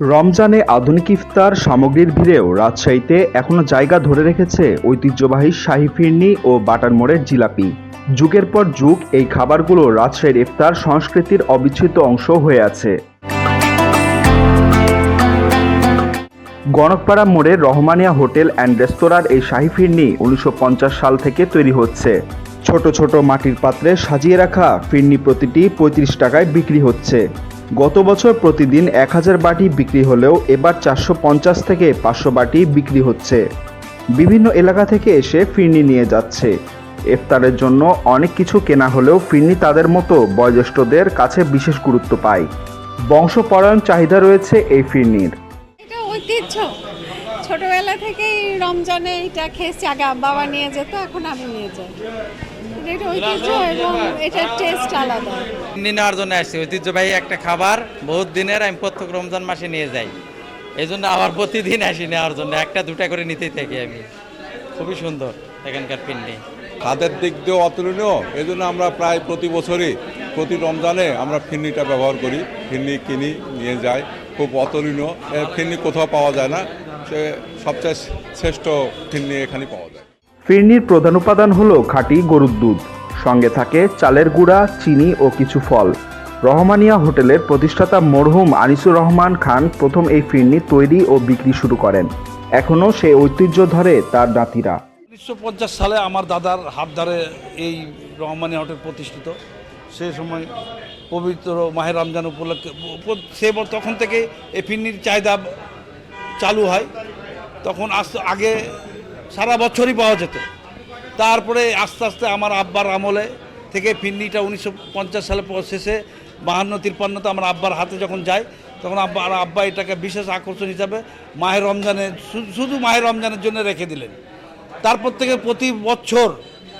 রমজানে আধুনিক ইফতার সামগ্রীর ভিড়েও রাজশাহীতে এখনও জায়গা ধরে রেখেছে ঐতিহ্যবাহী শাহি ফিরনি ও বাটার মোড়ের জিলাপি। যুগের পর যুগ এই খাবারগুলো রাজশাহীর ইফতার সংস্কৃতির অবিচ্ছেদ্য অংশ হয়ে আছে। গণকপাড়া মোড়ের রহমানিয়া হোটেল অ্যান্ড রেস্তোরাঁর এই শাহি ফিরনি উনিশশো পঞ্চাশ সাল থেকে তৈরি হচ্ছে। ছোট ছোট মাটির পাত্রে সাজিয়ে রাখা ফিরনি প্রতিটি পঁয়ত্রিশ টাকায় বিক্রি হচ্ছে। গত বছর প্রতিদিন এক হাজার বাটি বিক্রি হলেও এবার চারশো পঞ্চাশ থেকে পাঁচশো বাটি বিক্রি হচ্ছে। বিভিন্ন এলাকা থেকে এসে ফিরনি নিয়ে যাচ্ছে। ইফতারের জন্য অনেক কিছু কেনা হলেও ফিরনি তাদের মতো বয়োজ্যেষ্ঠদের কাছে বিশেষ গুরুত্ব পায়। বংশপরায়ণ চাহিদা রয়েছে এই ফিরনির। ছোটবেলা থেকেই রমজানে এটা খেয়েছি। আগে বাবা নিয়ে যেত, এখন আমি নিয়ে যাই। এটা ঐতিহ্য এবং এটার টেস্ট আলাদা। নেওয়ার জন্য আসছি। ঐতিহ্যবাহী একটা খাবার বহুত দিনের আমি প্রত্যেক রমজান মাসে নিয়ে যাই। এই জন্য আবার প্রতিদিন আসি নেওয়ার জন্য। একটা দুটা করে নিতেই থাকি আমি। খুবই সুন্দর এখানকার পিন্ডি। খাদের দিক দিয়েও অতুলনীয়। এই জন্য আমরা প্রায় প্রতি বছরই প্রতি রমজানে আমরা ফিরনিটা ব্যবহার করি। ফিরনি কিনি নিয়ে যাই। খুব অতুলনীয়। এ ফিরনি কোথাও পাওয়া যায় না। সে সবচেয়ে শ্রেষ্ঠ ফিরনি এখানে পাওয়া যায়। ফিরনির প্রধান উপাদান হলো খাঁটি গরুর দুধ। সঙ্গে থাকে চালের গুঁড়া, চিনি ও কিছু ফল। রহমানিয়া হোটেলের প্রতিষ্ঠাতা মরহুম আনিসুর রহমান খান প্রথম এই ফিরনি তৈরি ও বিক্রি শুরু করেন। এখনও সেই ঐতিহ্য ধরে তার নাতিরা উনিশশো সালে আমার দাদার হাত ধরে এই রহমানিয়া হোটেল প্রতিষ্ঠিত। সে সময় পবিত্র মাহের রমজান উপলক্ষে উপ- সে তখন থেকে এই ফিরনির চাহিদা চালু হয়। তখন আস্তে আগে সারা বছরই পাওয়া যেত। তারপরে আস্তে আস্তে আমার আব্বার আমলে থেকে ফিন্নিটা উনিশশো পঞ্চাশ সালে শেষে বাহান্ন তিপ্পান্নতে আমার আব্বার হাতে যখন যায়, তখন আব্বা আব্বা এটাকে বিশেষ আকর্ষণ হিসাবে মাহের রমজানে শুধু মাহের রমজানের জন্য রেখে দিলেন। তারপর থেকে প্রতি বছর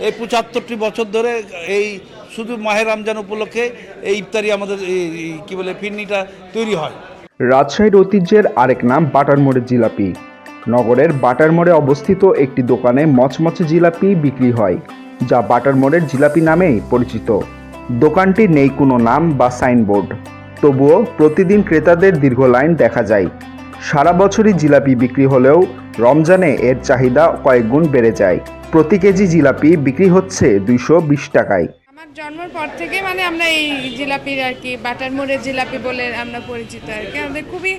এই পঁচাত্তরটি বছর ধরে এই শুধু মাহের রমজান উপলক্ষে এই ইফতারি আমাদের কী বলে, ফিরনিটা তৈরি হয়। রাজশাহীর ঐতিহ্যের আরেক নাম বাটার মোড়ের জিলাপি। নগরের বাটার মোড়ে অবস্থিত একটি দোকানে মচমচে জিলাপি বিক্রি হয়, যা বাটার মোড়ের জিলাপি নামেই পরিচিত। দোকানটি নেই কোনো নাম বা সাইনবোর্ড। তবুও প্রতিদিন ক্রেতাদের দীর্ঘ লাইন দেখা যায়। সারা বছরই জিলাপি বিক্রি হলেও রমজানে এর চাহিদা কয়েকগুণ বেড়ে যায়। প্রতি কেজি জিলাপি বিক্রি হচ্ছে দুইশো বিশ টাকায়। আমার জন্মের পর থেকে মানে আমরা এই জিলাপির আর কি, বাটার মোড়ের জিলাপি বলে আমরা পরিচিত আর কি। আমাদের খুবই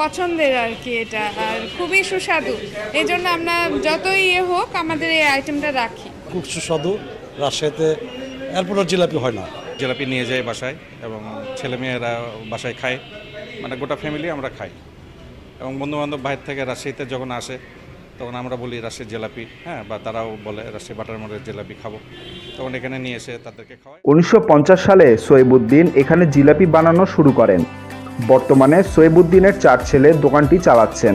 পছন্দের আর কি এটা আর খুবই সুস্বাদু। এই জন্য আমরা যতই ইয়ে হোক আমাদের এই আইটেমটা রাখি। খুব সুস্বাদু রাজশাহীতে এরপরের জিলাপি হয় না। জিলাপি নিয়ে যায় বাসায় এবং ছেলেমেয়েরা বাসায় খায়। মানে গোটা ফ্যামিলি আমরা খাই। এবং বন্ধুবান্ধব বাইরে থেকে রাজশাহীতে যখন আসে তখন আমরা বলি রাজশাহীর জিলাপি হ্যাঁ বা তারাও বলে রাজশাহী বাটার মোড়ের জিলাপি খাব। তখন এখানে নিয়ে এসে তাদেরকে খাওয়াই। উনিশশো পঞ্চাশ সালে সোয়েবুদ্দিন এখানে জিলাপি বানানো শুরু করেন। বর্তমানে সোয়েবুদ্দিনের চার ছেলে দোকানটি চালাচ্ছেন।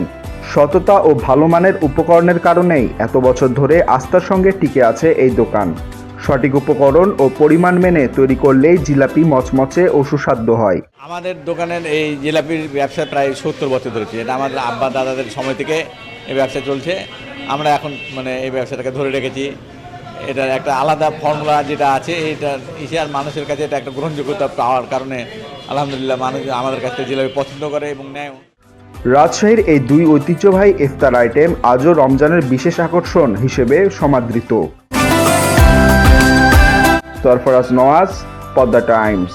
সততা ও ভালো মানের উপকরণের কারণেই এত বছর ধরে আস্থার সঙ্গে টিকে আছে এই দোকান। সঠিক উপকরণ ও পরিমাণ মেনে তৈরি করলেই জিলাপি মচমচে ও সুস্বাদ্য হয়। আমাদের দোকানের এই জিলাপির ব্যবসা প্রায় সত্তর বছর ধরেছে এটা আমাদের আব্বা দাদাদের সময় থেকে এই ব্যবসা চলছে। আমরা এখন মানে এই ব্যবসাটাকে ধরে রেখেছি। এটার একটা আলাদা ফর্মুলা যেটা আছে, এটা এশিয়ার মানুষের কাছে এটা একটা গ্রহণযোগ্যতা পাওয়ার কারণে আলহামদুলিল্লাহ মানুষ আমাদের কাছ থেকে পছন্দ করে এবং নেয়। রাজশাহীর এই দুই ঐতিহ্যবাহী ইফতার আইটেম আজও রমজানের বিশেষ আকর্ষণ হিসেবে সমাদৃত। সরফরাজ নওয়াজ, পদ্মা টাইমস।